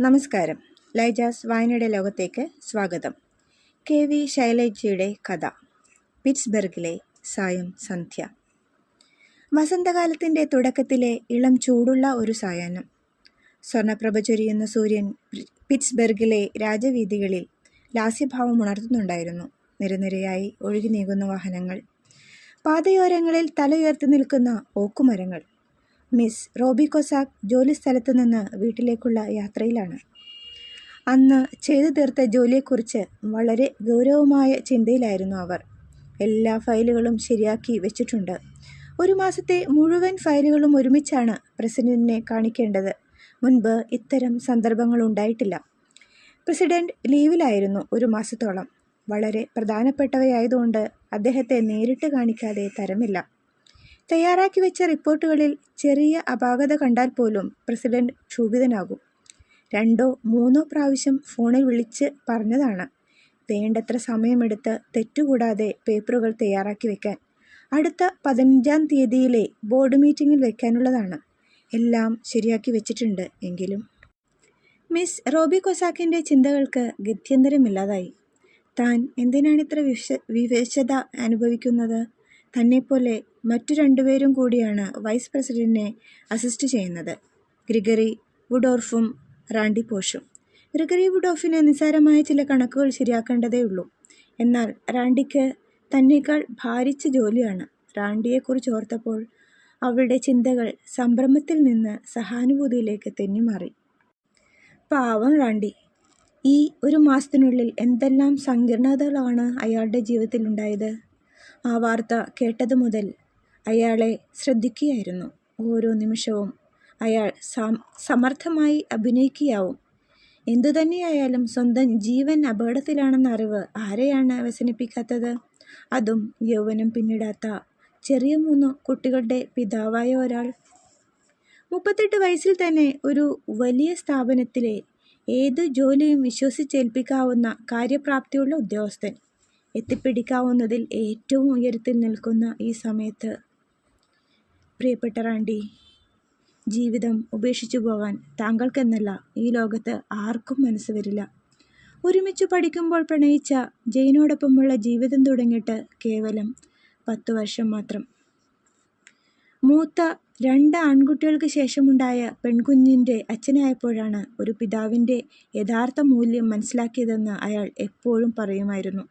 നമസ്കാരം. ലൈജാസ് വായനയുടെ ലോകത്തേക്ക് സ്വാഗതം. കെ വി ശൈലജയുടെ കഥ. പിറ്റ്സ്ബർഗിലെ സായം സന്ധ്യ. വസന്തകാലത്തിന്റെ തുടക്കത്തിലെ ഇളം ചൂടുള്ള ഒരു സായാഹ്നം. സ്വർണപ്രഭ ചൊരിയുന്ന സൂര്യൻ പിറ്റ്സ്ബർഗിലെ രാജവീഥികളിൽ ലാസ്യഭാവം ഉണർത്തുന്നുണ്ടായിരുന്നു. നിരനിരയായി ഒഴുകി നീങ്ങുന്ന വാഹനങ്ങൾ. പാതയോരങ്ങളിൽ തലയുയർത്തി നിൽക്കുന്ന ഓക്കുമരങ്ങൾ. മിസ് റോബി കൊസാക്ക് ജോലിസ്ഥലത്ത് നിന്ന് വീട്ടിലേക്കുള്ള യാത്രയിലാണ്. അന്ന് ചെയ്തു തീർത്ത ജോലിയെക്കുറിച്ച് വളരെ ഗൗരവമായ ചിന്തയിലായിരുന്നു അവർ. എല്ലാ ഫയലുകളും ശരിയാക്കി വെച്ചിട്ടുണ്ട്. ഒരു മാസത്തെ മുഴുവൻ ഫയലുകളും ഒരുമിച്ചാണ് പ്രസിഡന്റിനെ കാണിക്കേണ്ടത്. മുൻപ് ഇത്തരം സന്ദർഭങ്ങൾ ഉണ്ടായിട്ടില്ല. പ്രസിഡന്റ് ലീവിലായിരുന്നു ഒരു മാസത്തോളം. വളരെ പ്രധാനപ്പെട്ടവയായതുകൊണ്ട് അദ്ദേഹത്തെ നേരിട്ട് കാണിക്കാതെ തരമില്ല. തയ്യാറാക്കി വെച്ച റിപ്പോർട്ടുകളിൽ ചെറിയ അപാകത കണ്ടാൽ പോലും പ്രസിഡന്റ് ക്ഷോഭിതനാകും. രണ്ടോ മൂന്നോ പ്രാവശ്യം ഫോണിൽ വിളിച്ച് പറഞ്ഞതാണ് വേണ്ടത്ര സമയമെടുത്ത് തെറ്റുകൂടാതെ പേപ്പറുകൾ തയ്യാറാക്കി വെക്കാൻ. അടുത്ത പതിനഞ്ചാം തീയതിയിലെ ബോർഡ് മീറ്റിംഗിൽ വെക്കാനുള്ളതാണ്. എല്ലാം ശരിയാക്കി വെച്ചിട്ടുണ്ട് എങ്കിലും. മിസ് റോബി കൊസാക്കിന്റെ ചിന്തകൾക്ക് ഗത്യന്തരമില്ലാതായി. താൻ എന്തിനാണിത്ര ഇത്ര വിവേശത അനുഭവിക്കുന്നത്? തന്നെപ്പോലെ മറ്റു രണ്ടുപേരും കൂടിയാണ് വൈസ് പ്രസിഡന്റിനെ അസിസ്റ്റ് ചെയ്യുന്നത്. ഗ്രിഗറി വുഡോർഫും റാണ്ടി പോഷും. ഗ്രിഗറി വുഡോഫിന് നിസ്സാരമായ ചില കണക്കുകൾ ശരിയാക്കേണ്ടതേ ഉള്ളൂ. എന്നാൽ റാണ്ടിക്ക് തന്നേക്കാൾ ഭാരിച്ച ജോലിയാണ് റാൻഡിയെക്കുറിച്ച് ഓർത്തപ്പോൾ അവളുടെ ചിന്തകൾ സംഭ്രമത്തിൽ നിന്ന് സഹാനുഭൂതിയിലേക്ക് തെന്നിമാറി. പാവം റാണ്ടി ഈ ഒരു മാസത്തിനുള്ളിൽ എന്തെല്ലാം സങ്കീർണതകളാണ് അയാളുടെ ജീവിതത്തിൽ ഉണ്ടായത് ആ വാർത്ത കേട്ടതു മുതൽ അയാളെ ശ്രദ്ധിക്കുകയായിരുന്നു. ഓരോ നിമിഷവും അയാൾ സമർത്ഥമായി അഭിനയിക്കുകയാവും. എന്തുതന്നെയായാലും സ്വന്തം ജീവൻ അപകടത്തിലാണെന്ന അറിവ് ആരെയാണ് വ്യസനിപ്പിക്കാത്തത് അതും യൗവനം പിന്നിടാത്ത ചെറിയ മൂന്ന് കുട്ടികളുടെ പിതാവായ ഒരാൾ. മുപ്പത്തെട്ട് വയസ്സിൽ തന്നെ ഒരു വലിയ സ്ഥാപനത്തിലെ ഏത് ജോലിയും വിശ്വസിച്ചേൽപ്പിക്കാവുന്ന കാര്യപ്രാപ്തിയുള്ള ഉദ്യോഗസ്ഥൻ. എത്തിപ്പിടിക്കാവുന്നതിൽ ഏറ്റവും ഉയരത്തിൽ നിൽക്കുന്ന ഈ സമയത്ത് പ്രിയപ്പെട്ട റാണ്ടി ജീവിതം ഉപേക്ഷിച്ചു പോകാൻ താങ്കൾക്കെന്നല്ല ഈ ലോകത്ത് ആർക്കും മനസ്സ് വരില്ല. ഒരുമിച്ച് പഠിക്കുമ്പോൾ പ്രണയിച്ച ജയിനോടൊപ്പമുള്ള ജീവിതം തുടങ്ങിയിട്ട് കേവലം പത്തു വർഷം മാത്രം. മൂത്ത രണ്ട് ആൺകുട്ടികൾക്ക് ശേഷമുണ്ടായ പെൺകുഞ്ഞിന്റെ അച്ഛനായപ്പോഴാണ് ഒരു പിതാവിന്റെ യഥാർത്ഥ മൂല്യം മനസ്സിലാക്കിയതെന്ന് അയാൾ എപ്പോഴും പറയുമായിരുന്നു.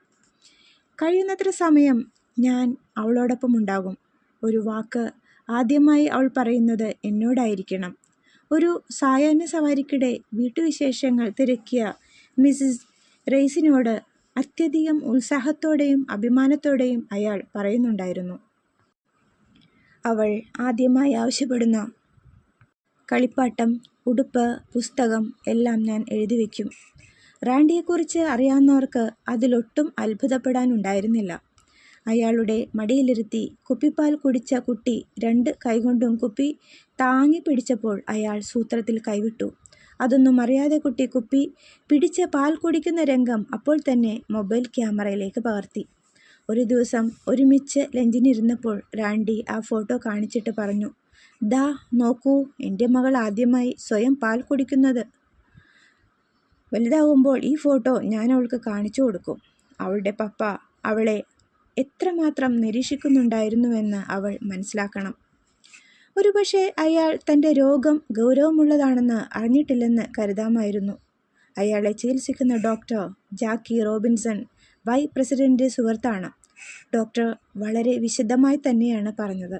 കഴിയുന്നത്ര സമയം ഞാൻ അവളോടൊപ്പം ഉണ്ടാകും. ഒരു വാക്ക് ആദ്യമായി അവൾ പറയുന്നത് എന്നോടായിരിക്കണം. ഒരു സായാഹ്ന സവാരിക്കിടെ വീട്ടുവിശേഷങ്ങൾ തിരക്കിയ മിസ്സിസ് റെയ്സിനോട് അത്യധികം ഉത്സാഹത്തോടെയും അഭിമാനത്തോടെയും അയാൾ പറയുന്നുണ്ടായിരുന്നു. അവൾ ആദ്യമായി ആവശ്യപ്പെടുന്ന കളിപ്പാട്ടം ഉടുപ്പ് പുസ്തകം എല്ലാം ഞാൻ എഴുതി വയ്ക്കും. റാൻഡിയെക്കുറിച്ച് അറിയാവുന്നവർക്ക് അതിലൊട്ടും അത്ഭുതപ്പെടാനുണ്ടായിരുന്നില്ല. അയാളുടെ മടിയിലിരുത്തി കുപ്പിപ്പാൽ കുടിച്ച കുട്ടി രണ്ട് കൈകൊണ്ടും കുപ്പി താങ്ങി പിടിച്ചപ്പോൾ അയാൾ സൂത്രത്തിൽ കൈവിട്ടു. അതൊന്നും അറിയാതെ കുട്ടി കുപ്പി പിടിച്ച് പാൽ കുടിക്കുന്ന രംഗം അപ്പോൾ തന്നെ മൊബൈൽ ക്യാമറയിലേക്ക് പകർത്തി. ഒരു ദിവസം ഒരുമിച്ച് ലഞ്ചിനിരുന്നപ്പോൾ റാണ്ടി ആ ഫോട്ടോ കാണിച്ചിട്ട് പറഞ്ഞു ദാ നോക്കൂ എന്റെ മകൾ ആദ്യമായി സ്വയം പാൽ കുടിക്കുന്നത്. വലുതാകുമ്പോൾ ഈ ഫോട്ടോ ഞാൻ അവൾക്ക് കാണിച്ചു കൊടുക്കും. അവളുടെ പപ്പ അവളെ എത്രമാത്രം നിരീക്ഷിക്കുന്നുണ്ടായിരുന്നുവെന്ന് അവൾ മനസ്സിലാക്കണം. ഒരുപക്ഷെ അയാൾ തന്റെ രോഗം ഗൗരവമുള്ളതാണെന്ന് അറിഞ്ഞിട്ടില്ലെന്ന് കരുതാമായിരുന്നു. അയാളെ ചികിത്സിക്കുന്ന doctor Jackie Robinson vice president സുഹൃത്താണ്. ഡോക്ടർ വളരെ വിശദമായി തന്നെയാണ് പറഞ്ഞത്.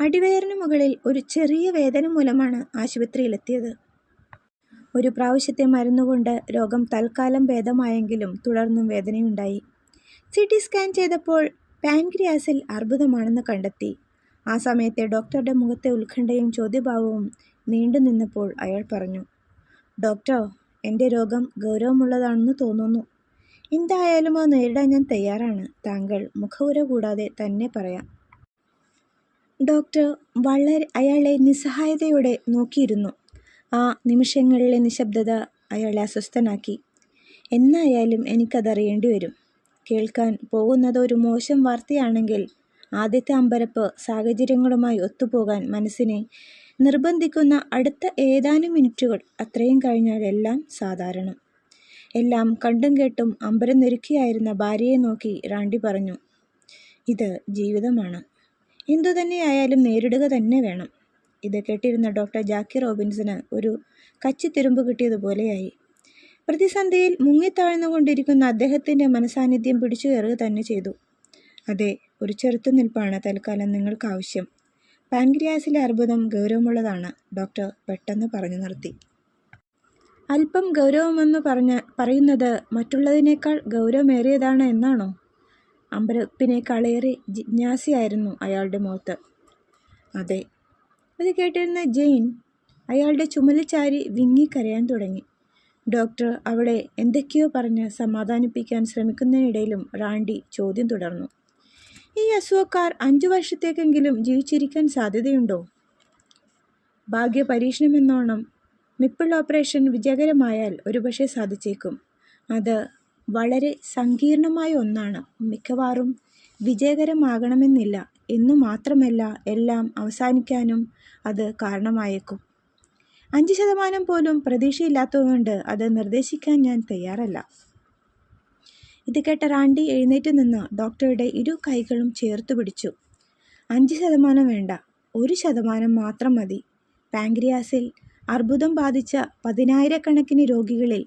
അടിവയറിന് മുകളിൽ ഒരു ചെറിയ വേദന മൂലമാണ് ആശുപത്രിയിലെത്തിയത്. ഒരു പ്രാവശ്യത്തെ മരുന്നുകൊണ്ട് രോഗം തൽക്കാലം ഭേദമായെങ്കിലും തുടർന്നും വേദനയുണ്ടായി. സി ടി സ്കാൻ ചെയ്തപ്പോൾ പാൻക്രിയാസിൽ അർബുദമാണെന്ന് കണ്ടെത്തി. ആ സമയത്തെ ഡോക്ടറുടെ മുഖത്തെ ഉത്കണ്ഠയും ചോദ്യഭാവവും നീണ്ടു നിന്നപ്പോൾ അയാൾ പറഞ്ഞു ഡോക്ടർ എന്റെ രോഗം ഗൗരവമുള്ളതാണെന്ന് തോന്നുന്നു. എന്തായാലും അത് നേരിടാൻ ഞാൻ തയ്യാറാണ്. താങ്കൾ മുഖവുര കൂടാതെ തന്നെ പറയാം. ഡോക്ടർ വളരെ അയാളെ നിസ്സഹായതയോടെ നോക്കിയിരുന്നു. ആ നിമിഷങ്ങളിലെ നിശബ്ദത അയാളെ അസ്വസ്ഥനാക്കി. എന്നായാലും എനിക്കതറിയേണ്ടി വരും. കേൾക്കാൻ പോകുന്നത് ഒരു മോശം വാർത്തയാണെങ്കിൽ ആദ്യത്തെ അമ്പരപ്പ് സാഹചര്യങ്ങളുമായി ഒത്തുപോകാൻ മനസ്സിനെ നിർബന്ധിക്കുന്ന അടുത്ത ഏതാനും മിനിറ്റുകൾ അത്രയും കഴിഞ്ഞാൽ എല്ലാം സാധാരണം. എല്ലാം കണ്ടും കേട്ടും അമ്പരം നിരുക്കിയായിരുന്ന ഭാര്യയെ നോക്കി റാണ്ടി പറഞ്ഞു ഇത് ജീവിതമാണ്. എന്തു തന്നെയായാലും നേരിടുക തന്നെ വേണം. ഇത് കേട്ടിരുന്ന ഡോക്ടർ ജാക്കി റോബിൻസിന് ഒരു കച്ചിത്തിരുമ്പ് കിട്ടിയതുപോലെയായി. പ്രതിസന്ധിയിൽ മുങ്ങിത്താഴ്ന്നുകൊണ്ടിരിക്കുന്ന അദ്ദേഹത്തിന്റെ മനസാന്നിധ്യം പിടിച്ചു കയറുക തന്നെ ചെയ്തു. അതെ ഒരു ചെറുത്തുനിൽപ്പാണ് തൽക്കാലം നിങ്ങൾക്ക് ആവശ്യം പാൻക്രിയാസിലെ അർബുദം ഗൗരവമുള്ളതാണ് ഡോക്ടർ പെട്ടെന്ന് പറഞ്ഞു നിർത്തി. അല്പം ഗൗരവമെന്ന് പറഞ്ഞ പറയുന്നത് മറ്റുള്ളതിനേക്കാൾ ഗൗരവമേറിയതാണ് എന്നാണോ? അമ്പരപ്പിനേക്കാളേറെ ജിജ്ഞാസയായിരുന്നു അയാളുടെ മുഖത്ത്. അതെ അത് കേട്ടിരുന്ന ജെയിൻ അയാളുടെ ചുമലിൽ ചാരി വിങ്ങിക്കരയാൻ തുടങ്ങി. ഡോക്ടർ അവളെ എന്തൊക്കെയോ പറഞ്ഞ് സമാധാനിപ്പിക്കാൻ ശ്രമിക്കുന്നതിനിടയിലും റാണ്ടി ചോദ്യം തുടർന്നു. ഈ അസുഖക്കാർ അഞ്ചു വർഷത്തേക്കെങ്കിലും ജീവിച്ചിരിക്കാൻ സാധ്യതയുണ്ടോ? ഭാഗ്യ പരീക്ഷണമെന്നോണം നിപ്പിൾ ഓപ്പറേഷൻ വിജയകരമായാൽ ഒരുപക്ഷെ സാധിച്ചേക്കും. അത് വളരെ സങ്കീർണമായ ഒന്നാണ് മിക്കവാറും. വിജയകരമാകണമെന്നില്ല എന്നു മാത്രമല്ല എല്ലാം അവസാനിക്കാനും അത് കാരണമായേക്കും. അഞ്ച് ശതമാനം പോലും പ്രതീക്ഷയില്ലാത്തതുകൊണ്ട് അത് നിർദ്ദേശിക്കാൻ ഞാൻ തയ്യാറല്ല. ഇത് കേട്ട റാണ്ടി എഴുന്നേറ്റ് നിന്ന് ഡോക്ടറുടെ ഇരു കൈകളും ചേർത്ത് പിടിച്ചു. അഞ്ച് ശതമാനം വേണ്ട ഒരു ശതമാനം മാത്രം മതി. പാങ്ക്രിയാസിൽ അർബുദം ബാധിച്ച പതിനായിരക്കണക്കിന് രോഗികളിൽ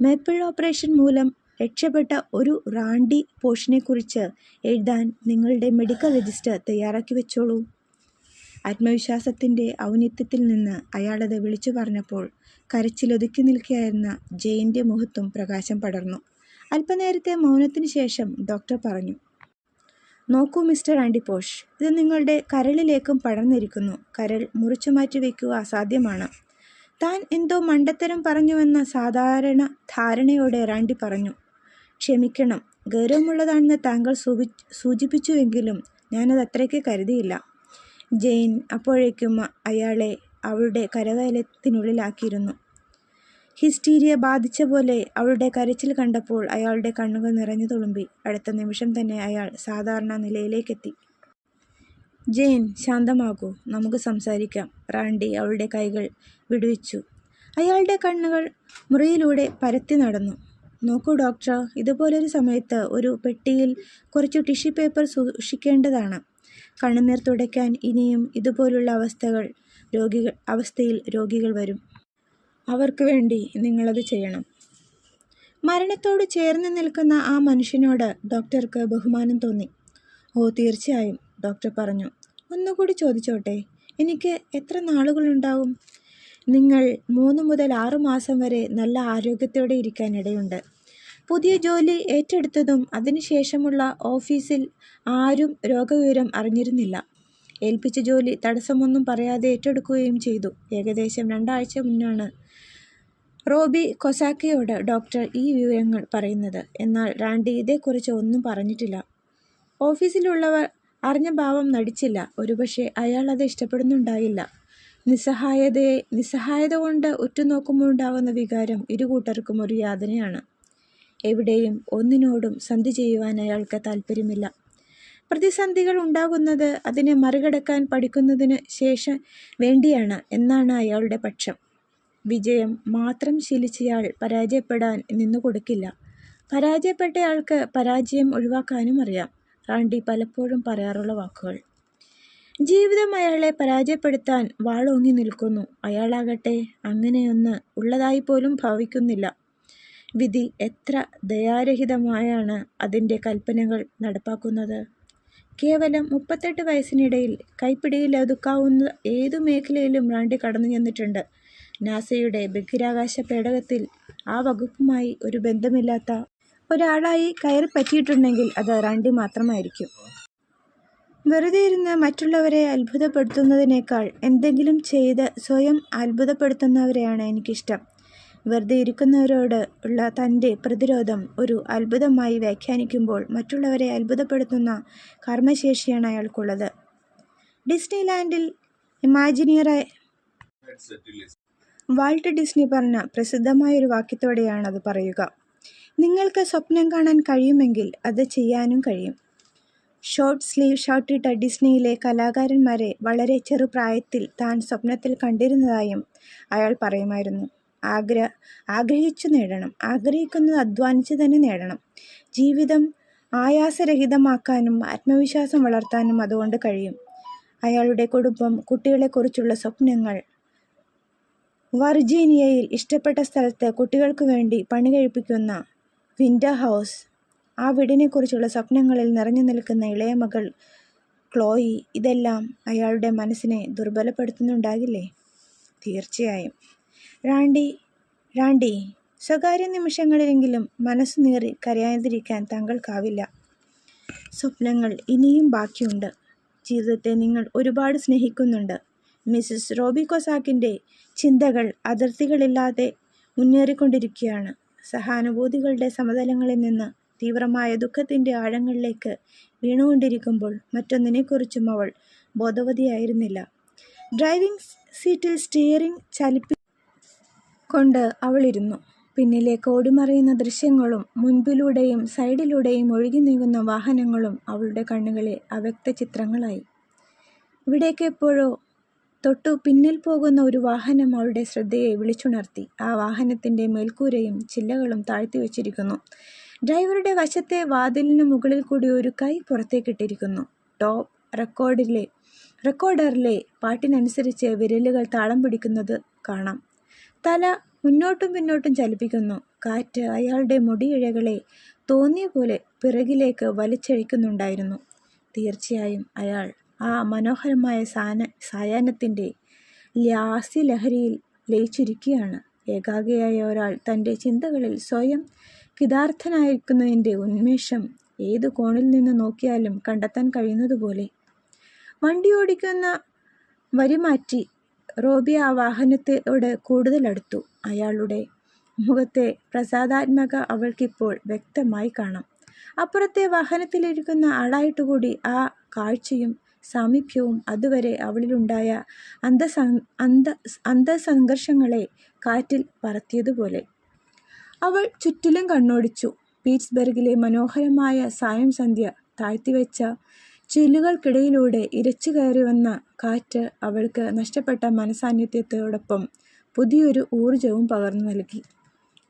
മേപ്പിൾ ഓപ്പറേഷൻ മൂലം രക്ഷപ്പെട്ട ഒരു റാണ്ടി പോഷനെക്കുറിച്ച് എഴുതാൻ നിങ്ങളുടെ മെഡിക്കൽ രജിസ്റ്റർ തയ്യാറാക്കി വെച്ചോളൂ. ആത്മവിശ്വാസത്തിന്റെ ഔന്നിത്യത്തിൽ നിന്ന് അയാളത് വിളിച്ചു പറഞ്ഞപ്പോൾ കരച്ചിലൊതുക്കി നിൽക്കുകയായിരുന്ന ജയിന്റെ മുഖത്തും പ്രകാശം പടർന്നു. അല്പനേരത്തെ മൗനത്തിന് ശേഷം ഡോക്ടർ പറഞ്ഞു നോക്കൂ മിസ്റ്റർ ആൻഡി പോഷ് ഇത് നിങ്ങളുടെ കരളിലേക്കും പടർന്നിരിക്കുന്നു. കരൾ മുറിച്ചു മാറ്റി വയ്ക്കുക അസാധ്യമാണ്. താൻ എന്തോ മണ്ടത്തരം പറഞ്ഞുവെന്ന സാധാരണ ധാരണയോടെ റാണ്ടി പറഞ്ഞു. ക്ഷമിക്കണം. ഗൗരവമുള്ളതാണെന്ന് താങ്കൾ സൂചി സൂചിപ്പിച്ചുവെങ്കിലും ഞാനത് അത്രയ്ക്ക് കരുതിയില്ല. ജെയിൻ അപ്പോഴേക്കും അയാളെ അവളുടെ കരവേലത്തിനുള്ളിലാക്കിയിരുന്നു ഹിസ്റ്റീരിയ ബാധിച്ച പോലെ അവളുടെ കരച്ചിൽ കണ്ടപ്പോൾ അയാളുടെ കണ്ണുകൾ നിറഞ്ഞു തുളുമ്പി. അടുത്ത നിമിഷം തന്നെ അയാൾ സാധാരണ നിലയിലേക്കെത്തി. ജെയിൻ ശാന്തമാകൂ. നമുക്ക് സംസാരിക്കാം. റാണ്ടി അവളുടെ കൈകൾ വിടുവിച്ചു. അയാളുടെ കണ്ണുകൾ മുറിയിലൂടെ പരത്തി നടന്നു. നോക്കൂ ഡോക്ടർ ഇതുപോലൊരു സമയത്ത് ഒരു പെട്ടിയിൽ കുറച്ച് ടിഷ്യൂ പേപ്പർ സൂക്ഷിക്കേണ്ടതാണ്. കണ്ണുനീർ തുടയ്ക്കാൻ ഇനിയും ഇതുപോലുള്ള അവസ്ഥകൾ രോഗികൾ അവസ്ഥയിൽ രോഗികൾ വരും. അവർക്ക് വേണ്ടി നിങ്ങളത് ചെയ്യണം. മരണത്തോട് ചേർന്ന് നിൽക്കുന്ന ആ മനുഷ്യനോട് ഡോക്ടർക്ക് ബഹുമാനം തോന്നി. ഓ തീർച്ചയായും ഡോക്ടർ പറഞ്ഞു. ഒന്നുകൂടി ചോദിച്ചോട്ടെ എനിക്ക് എത്ര നാളുകളുണ്ടാവും? നിങ്ങൾ മൂന്ന് മുതൽ ആറു മാസം വരെ നല്ല ആരോഗ്യത്തോടെ ഇരിക്കാൻ ഇടയുണ്ട്. പുതിയ ജോലി ഏറ്റെടുത്തതും അതിനുശേഷമുള്ള ഓഫീസിൽ ആരും രോഗവിവരം അറിഞ്ഞിരുന്നില്ല. ഏൽപ്പിച്ച ജോലി തടസ്സമൊന്നും പറയാതെ ഏറ്റെടുക്കുകയും ചെയ്തു. ഏകദേശം രണ്ടാഴ്ച മുന്നാണ് റോബി കൊസാക്കയോട് ഡോക്ടർ ഈ വിവരങ്ങൾ പറയുന്നത്. എന്നാൽ റാണ്ടി ഇതേക്കുറിച്ച് ഒന്നും പറഞ്ഞിട്ടില്ല. ഓഫീസിലുള്ളവർ അറിഞ്ഞ ഭാവം നടിച്ചില്ല. ഒരുപക്ഷെ അയാൾ അത് ഇഷ്ടപ്പെടുന്നുണ്ടായില്ല. നിസ്സഹായതയെ നിസ്സഹായത കൊണ്ട് ഉറ്റുനോക്കുമ്പോൾ ഉണ്ടാകുന്ന വികാരം ഇരുകൂട്ടർക്കും ഒരു യാതനയാണ്. എവിടെയും ഒന്നിനോടും സന്ധി ചെയ്യുവാൻ അയാൾക്ക് താല്പര്യമില്ല പ്രതിസന്ധികൾ ഉണ്ടാകുന്നത് അതിനെ മറികടക്കാൻ പഠിക്കുന്നതിന് ശേഷം വേണ്ടിയാണ് എന്നാണ് അയാളുടെ പക്ഷം. വിജയം മാത്രം ശീലിച്ചയാൾ പരാജയപ്പെടാൻ നിന്നു കൊടുക്കില്ല. പരാജയപ്പെട്ടയാൾക്ക് പരാജയം ഒഴിവാക്കാനും അറിയാം. റാണ്ടി പലപ്പോഴും പറയാറുള്ള വാക്കുകൾ. ജീവിതം അയാളെ പരാജയപ്പെടുത്താൻ വാളോങ്ങി നിൽക്കുന്നു. അയാളാകട്ടെ അങ്ങനെയൊന്ന് ഉള്ളതായി പോലും ഭാവിക്കുന്നില്ല. വിധി എത്ര ദയാരഹിതമായാണ് അതിന്റെ കൽപ്പനകൾ നടപ്പാക്കുന്നത്. കേവലം മുപ്പത്തെട്ട് വയസ്സിനിടയിൽ കൈപ്പിടിയിലൊതുക്കാവുന്ന ഏതു മേഖലയിലും റാണ്ടി കടന്നു ചെന്നിട്ടുണ്ട്. നാസയുടെ ബഹിരാകാശ പേടകത്തിൽ ആ വകുപ്പുമായി ഒരു ബന്ധമില്ലാത്ത ഒരാളായി കയറി പറ്റിയിട്ടുണ്ടെങ്കിൽ അത് റാണ്ടി മാത്രമായിരിക്കും. വെറുതെ ഇരുന്ന് മറ്റുള്ളവരെ അത്ഭുതപ്പെടുത്തുന്നതിനേക്കാൾ എന്തെങ്കിലും ചെയ്ത് സ്വയം അത്ഭുതപ്പെടുത്തുന്നവരെയാണ് എനിക്കിഷ്ടം. വെറുതെ ഇരിക്കുന്നവരോട് ഉള്ള തന്റെ പ്രതിരോധം ഒരു അത്ഭുതമായി വ്യാഖ്യാനിക്കുമ്പോൾ മറ്റുള്ളവരെ അത്ഭുതപ്പെടുത്തുന്ന കർമ്മശേഷിയാണ് അയാൾക്കുള്ളത്. ഡിസ്നിലാൻഡിൽ ഇമാജിനിയറെ വാൾട്ട് ഡിസ്നി പറഞ്ഞ പ്രസിദ്ധമായ ഒരു വാക്യത്തോടെയാണ് അത് പറയുക. നിങ്ങൾക്ക് സ്വപ്നം കാണാൻ കഴിയുമെങ്കിൽ അത് ചെയ്യാനും കഴിയും ഷോർട്ട് സ്ലീവ് ഷർട്ടിട്ട ഡിസ്നിയിലെ കലാകാരന്മാരെ വളരെ ചെറുപ്രായത്തിൽ താൻ സ്വപ്നത്തിൽ കണ്ടിരുന്നതായും അയാൾ പറയുമായിരുന്നു. ആഗ്ര ആഗ്രഹിച്ചു നേടണം. ആഗ്രഹിക്കുന്നത് അധ്വാനിച്ച് തന്നെ നേടണം. ജീവിതം ആയാസരഹിതമാക്കാനും ആത്മവിശ്വാസം വളർത്താനും അതുകൊണ്ട് കഴിയും. അയാളുടെ കുടുംബം, കുട്ടികളെക്കുറിച്ചുള്ള സ്വപ്നങ്ങൾ, വർജീനിയയിൽ ഇഷ്ടപ്പെട്ട സ്ഥലത്ത് കുട്ടികൾക്ക് വേണ്ടി പണി കഴിപ്പിക്കുന്ന വിൻഡ ഹൗസ്, ആ വീടിനെക്കുറിച്ചുള്ള സ്വപ്നങ്ങളിൽ നിറഞ്ഞു നിൽക്കുന്ന ഇളയ മകൾ ക്ലോയി ഇതെല്ലാം അയാളുടെ മനസ്സിനെ ദുർബലപ്പെടുത്തുന്നുണ്ടാകില്ലേ? തീർച്ചയായും. റാണ്ടി റാണ്ടി സ്വകാര്യ നിമിഷങ്ങളിലെങ്കിലും മനസ്സ് നീറി കരയാതിരിക്കാൻ താങ്കൾക്കാവില്ല. സ്വപ്നങ്ങൾ ഇനിയും ബാക്കിയുണ്ട്. ജീവിതത്തെ നിങ്ങൾ ഒരുപാട് സ്നേഹിക്കുന്നുണ്ട്. മിസ്സസ് റോബി കൊസാക്കിന്റെ ചിന്തകൾ അതിർത്തികളില്ലാതെ മുന്നേറിക്കൊണ്ടിരിക്കുകയാണ്. സഹാനുഭൂതികളുടെ സമതലങ്ങളിൽ നിന്ന് തീവ്രമായ ദുഃഖത്തിന്റെ ആഴങ്ങളിലേക്ക് വീണുകൊണ്ടിരിക്കുമ്പോൾ മറ്റൊന്നിനെക്കുറിച്ചും അവൾ ബോധവതിയായിരുന്നില്ല. ഡ്രൈവിംഗ് സീറ്റിൽ സ്റ്റിയറിംഗ് ചലിപ്പിച്ചുകൊണ്ട് അവളിരുന്നു. പിന്നിലേക്ക് ഓടിമറയുന്ന ദൃശ്യങ്ങളും മുൻപിലൂടെയും സൈഡിലൂടെയും ഒഴുകിനീങ്ങുന്ന വാഹനങ്ങളും അവളുടെ കണ്ണുകളിൽ. ഇവിടേക്ക് എപ്പോഴോ തൊട്ടു പിന്നിൽ പോകുന്ന ഒരു വാഹനം അവളുടെ ശ്രദ്ധയെ വിളിച്ചുണർത്തി. ആ വാഹനത്തിന്റെ മേൽക്കൂരയും ചില്ലകളും താഴ്ത്തി താഴ്ത്തിവച്ചിരിക്കുന്നു. ഡ്രൈവറുടെ വശത്തെ വാതിലിന് മുകളിൽ കൂടി ഒരു കൈ പുറത്തേക്കിട്ടിരിക്കുന്നു. ടേപ്പ് റെക്കോർഡറിലെ പാട്ടിനനുസരിച്ച് വിരലുകൾ താളം പിടിക്കുന്നത് കാണാം. തല മുന്നോട്ടും പിന്നോട്ടും ചലിപ്പിക്കുന്നു. കാറ്റ് അയാളുടെ മുടിയിഴകളെ തോന്നിയ പോലെ പിറകിലേക്ക് വലിച്ചഴിക്കുന്നുണ്ടായിരുന്നു തീർച്ചയായും അയാൾ ആ മനോഹരമായ സാന സായാഹ്നത്തിന്റെ ലാസ്യലഹരിയിൽ ലയിച്ചിരിക്കുകയാണ്. ഏകാഗ്രയായ ഒരാൾ തന്റെ ചിന്തകളിൽ സ്വയം കിതാർത്ഥനായിരിക്കുന്നതിന്റെ ഉന്മേഷം ഏത് കോണിൽ നിന്ന് നോക്കിയാലും കണ്ടെത്താൻ കഴിയുന്നതുപോലെ. വണ്ടി ഓടിക്കുന്ന വഴിമാറ്റി റോബി ആ വാഹനത്തോട് കൂടുതലടുത്തു. അയാളുടെ മുഖത്തെ പ്രസാദാത്മക അവൾക്കിപ്പോൾ വ്യക്തമായി കാണാം. അപ്പുറത്തെ വാഹനത്തിലിരിക്കുന്ന ആളായിട്ടുകൂടി ആ കാഴ്ചയും സാമീപ്യവും അതുവരെ അവളിലുണ്ടായ അന്തഃസംഘർഷങ്ങളെ കാറ്റിൽ പറത്തിയതുപോലെ. അവൾ ചുറ്റിലും കണ്ണോടിച്ചു. പീറ്റ്സ്ബർഗിലെ മനോഹരമായ സായം സന്ധ്യ താഴ്ത്തിവച്ച ചില്ലുകൾക്കിടയിലൂടെ ഇരച്ചു കയറി വന്ന കാറ്റ് അവൾക്ക് നഷ്ടപ്പെട്ട മനസാന്നിധ്യത്തോടൊപ്പം പുതിയൊരു ഊർജവും പകർന്നു നൽകി.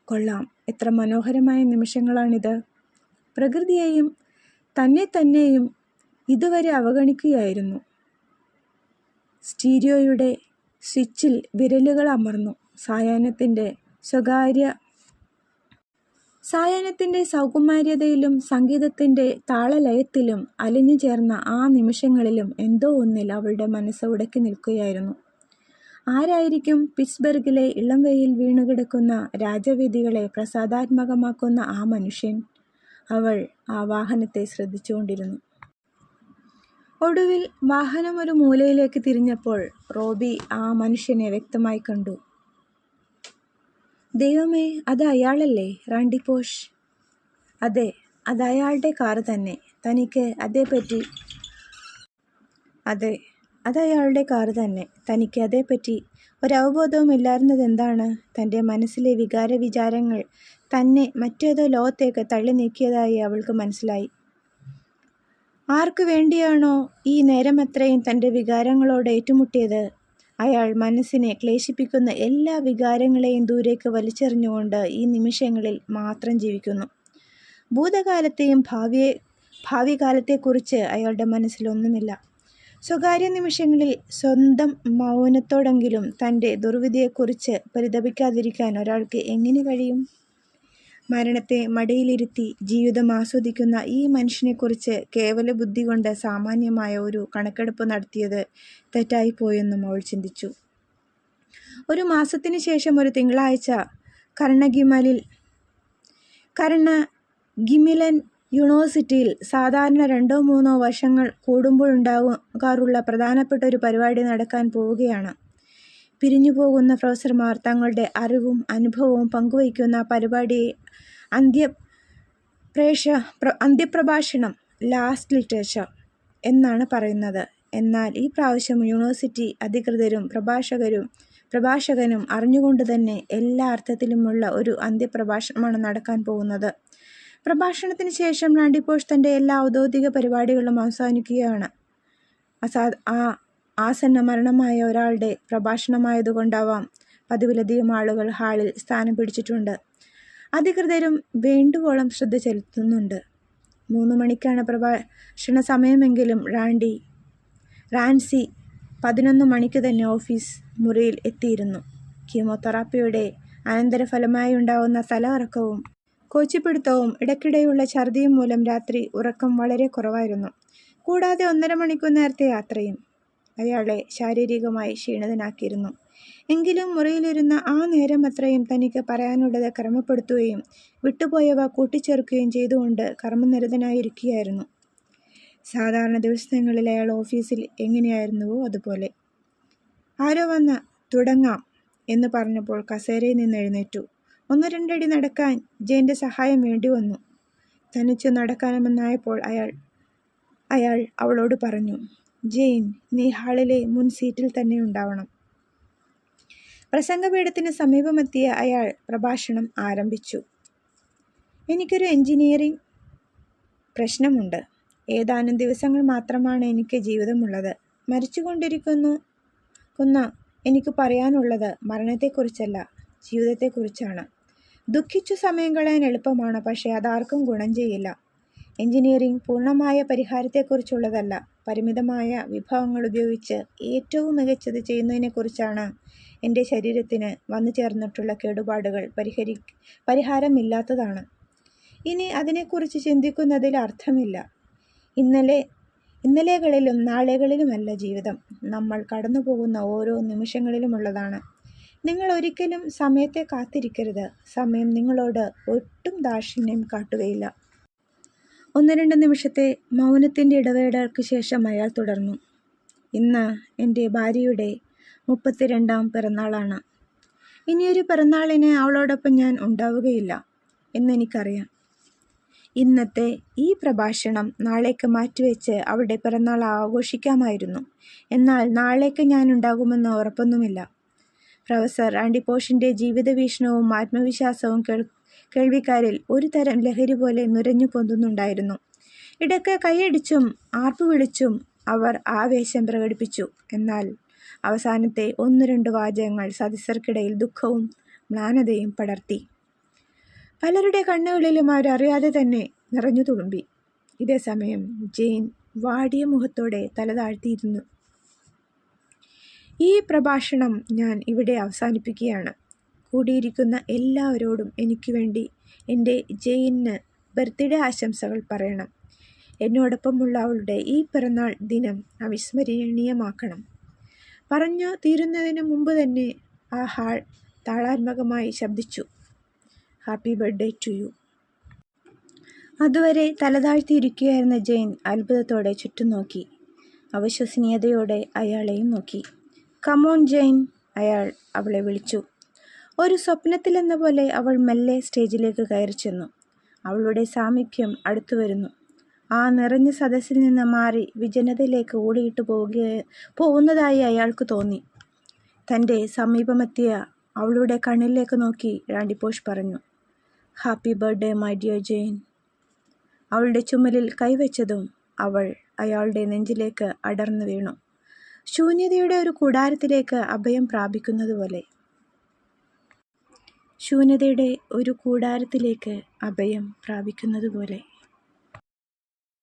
കൊള്ളാം, എത്ര മനോഹരമായ നിമിഷങ്ങളാണിത്. പ്രകൃതിയെയും തന്നെ തന്നെയും ഇതുവരെ അവഗണിക്കുകയായിരുന്നു. സ്റ്റീരിയോയുടെ സ്വിച്ചിൽ വിരലുകൾ അമർന്നു. സായാഹ്നത്തിന്റെ സൗകുമാര്യതയിലും സംഗീതത്തിന്റെ താളലയത്തിലും അലിഞ്ഞു ചേർന്ന ആ നിമിഷങ്ങളിലും എന്തോ ഒന്നിൽ അവളുടെ മനസ്സ് ഉടക്കി നിൽക്കുകയായിരുന്നു ആരായിരിക്കും പിറ്റ്സ്ബർഗിലെ ഇളംവെയിൽ വീണുകിടക്കുന്ന രാജവീതികളെ പ്രസാദാത്മകമാക്കുന്ന ആ മനുഷ്യൻ? അവൾ ആ വാഹനത്തെ ശ്രദ്ധിച്ചുകൊണ്ടിരുന്നു. ഒടുവിൽ വാഹനം ഒരു മൂലയിലേക്ക് തിരിഞ്ഞപ്പോൾ റോബി ആ മനുഷ്യനെ വ്യക്തമായി കണ്ടു. ദൈവമേ, അത് അയാളല്ലേ റാണ്ടി പോഷ്? അതെ, അയാളുടെ കാറ് തന്നെ. തനിക്ക് അതേപ്പറ്റി അതെ, അത് അയാളുടെ കാറ് തന്നെ. തനിക്ക് അതേപ്പറ്റി എന്താണ് തന്റെ മനസ്സിലെ വികാര വിചാരങ്ങൾ തന്നെ മറ്റേതോ ലോകത്തേക്ക് തള്ളി നീക്കിയതായി അവൾക്ക് മനസ്സിലായി. ആർക്കു വേണ്ടിയാണോ ഈ നേരം നേരമത്രയും തന്റെ വികാരങ്ങളോട് ഏറ്റുമുട്ടിയത്, അയാൾ മനസ്സിനെ ക്ലേശിപ്പിക്കുന്ന എല്ലാ വികാരങ്ങളെയും ദൂരേക്ക് വലിച്ചെറിഞ്ഞുകൊണ്ട് ഈ നിമിഷങ്ങളിൽ മാത്രം ജീവിക്കുന്നു. ഭൂതകാലത്തെയും ഭാവിയെ ഭാവി ഭാവികാലത്തെക്കുറിച്ച് അയാളുടെ മനസ്സിലൊന്നുമില്ല സ്വകാര്യ നിമിഷങ്ങളിൽ സ്വന്തം മൗനത്തോടെങ്കിലും തന്റെ ദുർവിധിയെക്കുറിച്ച് പരിതപിക്കാതിരിക്കാൻ ഒരാൾക്ക് എങ്ങനെ കഴിയും? മരണത്തെ മടിയിലിരുത്തി ജീവിതം ആസ്വദിക്കുന്ന ഈ മനുഷ്യനെക്കുറിച്ച് കേവല ബുദ്ധി കൊണ്ട് സാമാന്യമായ ഒരു കണക്കെടുപ്പ് നടത്തിയത് തെറ്റായിപ്പോയെന്നും അവൾ ചിന്തിച്ചു. ഒരു മാസത്തിന് ശേഷം ഒരു തിങ്കളാഴ്ച കർണഗിമെല്ലൻ യൂണിവേഴ്സിറ്റിയിൽ സാധാരണ രണ്ടോ മൂന്നോ വർഷങ്ങൾ കൂടുമ്പോഴുണ്ടാകാറുള്ള പ്രധാനപ്പെട്ട ഒരു പരിപാടി നടക്കാൻ പോവുകയാണ്. പിരിഞ്ഞു പോകുന്ന പ്രൊഫസർമാർ തങ്ങളുടെ അറിവും അനുഭവവും പങ്കുവയ്ക്കുന്ന പരിപാടിയെ അന്ത്യപ്രഭാഷണം ലാസ്റ്റ് ലിറ്ററേച്ചർ എന്നാണ് പറയുന്നത്. എന്നാൽ ഈ പ്രാവശ്യം യൂണിവേഴ്സിറ്റി അധികൃതരും പ്രഭാഷകരും പ്രഭാഷകനും അറിഞ്ഞുകൊണ്ട് തന്നെ എല്ലാ അർത്ഥത്തിലുമുള്ള ഒരു അന്ത്യപ്രഭാഷണമാണ് നടക്കാൻ പോകുന്നത്. പ്രഭാഷണത്തിന് ശേഷം റാൻഡി പോഷ് തന്റെ എല്ലാ ഔദ്യോഗിക പരിപാടികളും അവസാനിക്കുകയാണ് അസാ ആ ആസന്ന മരണമായ ഒരാളുടെ പ്രഭാഷണമായതുകൊണ്ടാവാം പതിവിലധികം ആളുകൾ ഹാളിൽ സ്ഥാനം പിടിച്ചിട്ടുണ്ട് അധികൃതരും വേണ്ടുവോളം ശ്രദ്ധ ചെലുത്തുന്നുണ്ട്. മൂന്ന് മണിക്കാണ് പ്രഭാഷണ സമയമെങ്കിലും റാൻഡി റാൻസി പതിനൊന്ന് മണിക്ക് തന്നെ ഓഫീസ് മുറിയിൽ എത്തിയിരുന്നു. കീമോതെറാപ്പിയുടെ അനന്തരഫലമായി ഉണ്ടാവുന്ന തലകറക്കവും കോച്ചിപ്പിടുത്തവും ഇടയ്ക്കിടെയുള്ള ഛർദിയും മൂലം രാത്രി ഉറക്കം വളരെ കുറവായിരുന്നു. കൂടാതെ ഒന്നര മണിക്കൂർ നേരത്തെ യാത്രയും അയാളെ ശാരീരികമായി ക്ഷീണിതനാക്കിയിരുന്നു. എങ്കിലും മുറിയിലിരുന്ന ആ നേരം അത്രയും തനിക്ക് പറയാനുള്ളത് ക്രമപ്പെടുത്തുകയും വിട്ടുപോയവ കൂട്ടിച്ചേർക്കുകയും ചെയ്തുകൊണ്ട് കർമ്മനിരതനായിരിക്കുകയായിരുന്നു. സാധാരണ ദിവസങ്ങളിൽ അയാൾ ഓഫീസിൽ എങ്ങനെയായിരുന്നുവോ അതുപോലെ. ആരോ വന്ന് തുടങ്ങാം എന്ന് പറഞ്ഞപ്പോൾ കസേരയിൽ നിന്ന് എഴുന്നേറ്റു. ഒന്ന് രണ്ടടി നടക്കാൻ ജയന്റെ സഹായം വേണ്ടി വന്നു. തനിച്ച് നടക്കാനുമെന്നായപ്പോൾ അയാൾ അയാൾ അവളോട് പറഞ്ഞു ജെയിൻ നീ ഹാളിലെ മുൻ സീറ്റിൽ തന്നെ ഉണ്ടാവണം. പ്രസംഗപീഠത്തിന് സമീപമെത്തിയ അയാൾ പ്രഭാഷണം ആരംഭിച്ചു. എനിക്കൊരു എൻജിനീയറിംഗ് പ്രശ്നമുണ്ട്. ഏതാനും ദിവസങ്ങൾ മാത്രമാണ് എനിക്ക് ജീവിതമുള്ളത്. മരിച്ചുകൊണ്ടിരിക്കുന്നു. കുന്ന എനിക്ക് പറയാനുള്ളത് മരണത്തെക്കുറിച്ചല്ല ജീവിതത്തെക്കുറിച്ചാണ്. ദുഃഖിച്ചു സമയം കളയാൻ എളുപ്പമാണ് പക്ഷേ അതാർക്കും ഗുണം ചെയ്യില്ല. എഞ്ചിനീയറിംഗ് പൂർണമായ പരിഹാരത്തെക്കുറിച്ചുള്ളതല്ല. പരിമിതമായ വിഭവങ്ങൾ ഉപയോഗിച്ച് ഏറ്റവും മികച്ചത് ചെയ്യുന്നതിനെക്കുറിച്ചാണ് എന്റെ ശരീരത്തിന് വന്നു ചേർന്നിട്ടുള്ള കേടുപാടുകൾ പരിഹരി പരിഹാരമില്ലാത്തതാണ്. ഇനി അതിനെക്കുറിച്ച് ചിന്തിക്കുന്നതിൽ അർത്ഥമില്ല. ഇന്നലെ ഇന്നലെകളിലും നാളുകളിലുമല്ല ജീവിതം. നമ്മൾ കടന്നു പോകുന്ന ഓരോ നിമിഷങ്ങളിലുമുള്ളതാണ്. നിങ്ങൾ ഒരിക്കലും സമയത്തെ കാത്തിരിക്കരുത്. സമയം നിങ്ങളോട് ഒട്ടും ദാക്ഷിണ്യം കാട്ടുകയില്ല. ഒന്ന് രണ്ട് നിമിഷത്തെ മൗനത്തിന്റെ ഇടവേടകൾക്ക് ശേഷം അയാൾ തുടർന്നു. ഇന്ന് എന്റെ ഭാര്യയുടെ മുപ്പത്തിരണ്ടാം പിറന്നാളാണ്. ഇനിയൊരു പിറന്നാളിന് അവളോടൊപ്പം ഞാൻ ഉണ്ടാവുകയില്ല എന്നെനിക്കറിയാം ഇന്നത്തെ ഈ പ്രഭാഷണം നാളേക്ക് മാറ്റിവെച്ച് അവളുടെ പിറന്നാൾ ആഘോഷിക്കാമായിരുന്നു. എന്നാൽ നാളേക്ക് ഞാൻ ഉണ്ടാകുമെന്ന് ഉറപ്പൊന്നുമില്ല. പ്രൊഫസർ ആൻഡിപ്പോഷിന്റെ ജീവിത വീക്ഷണവും ആത്മവിശ്വാസവും കേൾ കേൾവിക്കാരിൽ ഒരു തരം ലഹരി പോലെ നുരഞ്ഞു പൊന്തുന്നുണ്ടായിരുന്നു. ഇടയ്ക്ക് കൈയടിച്ചും ആർപ്പു വിളിച്ചും അവർ ആവേശം പ്രകടിപ്പിച്ചു. എന്നാൽ അവസാനത്തെ ഒന്ന് രണ്ട് വാചകങ്ങൾ സദസ്സർക്കിടയിൽ ദുഃഖവും മ്ലാനതയും പടർത്തി. പലരുടെ കണ്ണുകളിലും അവരറിയാതെ തന്നെ നിറഞ്ഞു തുളുമ്പി. ഇതേസമയം ജെയിൻ വാടിയ മുഖത്തോടെ തലതാഴ്ത്തിയിരുന്നു ഈ പ്രഭാഷണം ഞാൻ ഇവിടെ അവസാനിപ്പിക്കുകയാണ്. കൂടിയിരിക്കുന്ന എല്ലാവരോടും എനിക്ക് വേണ്ടി എന്റെ ജെയിന് ബർത്ത്ഡേ ആശംസകൾ പറയണം. എന്നോടൊപ്പമുള്ള അവളുടെ ഈ പിറന്നാൾ ദിനം അവിസ്മരണീയമാക്കണം. പറഞ്ഞു തീരുന്നതിന് മുമ്പ് തന്നെ ആ ഹാൾ താളാത്മകമായി ശബ്ദിച്ചു. Happy birthday to you. അതുവരെ തലതാഴ്ത്തിയിരിക്കുകയായിരുന്ന ജെയിൻ അത്ഭുതത്തോടെ ചുറ്റും നോക്കി. അവിശ്വസനീയതയോടെ അയാളെയും നോക്കി. കമോൺ ജെയിൻ അയാൾ അവളെ വിളിച്ചു. ഒരു സ്വപ്നത്തിലെന്ന പോലെ അവൾ മെല്ലെ സ്റ്റേജിലേക്ക് കയറി ചെന്നു അവളുടെ സാമീപ്യം അടുത്തു വരുന്നു ആ നിറഞ്ഞ സദസ്സിൽ നിന്ന് മാറി വിജനതയിലേക്ക് ഓടിയിട്ട് പോവുക പോകുന്നതായി അയാൾക്ക് തോന്നി. തന്റെ സമീപമെത്തിയ അവളുടെ കണ്ണിലേക്ക് നോക്കി റാണ്ടിപ്പോഷ് പറഞ്ഞു happy birthday my dear Jai അവളുടെ ചുമലിൽ കൈവച്ചതും അവൾ അയാളുടെ നെഞ്ചിലേക്ക് അടർന്നു വീണു. ശൂന്യതയുടെ ഒരു കൂടാരത്തിലേക്ക് അഭയം പ്രാപിക്കുന്നതുപോലെ. ശൂന്യതയുടെ ഒരു കൂടാരത്തിലേക്ക് അഭയം പ്രാപിക്കുന്നതുപോലെ.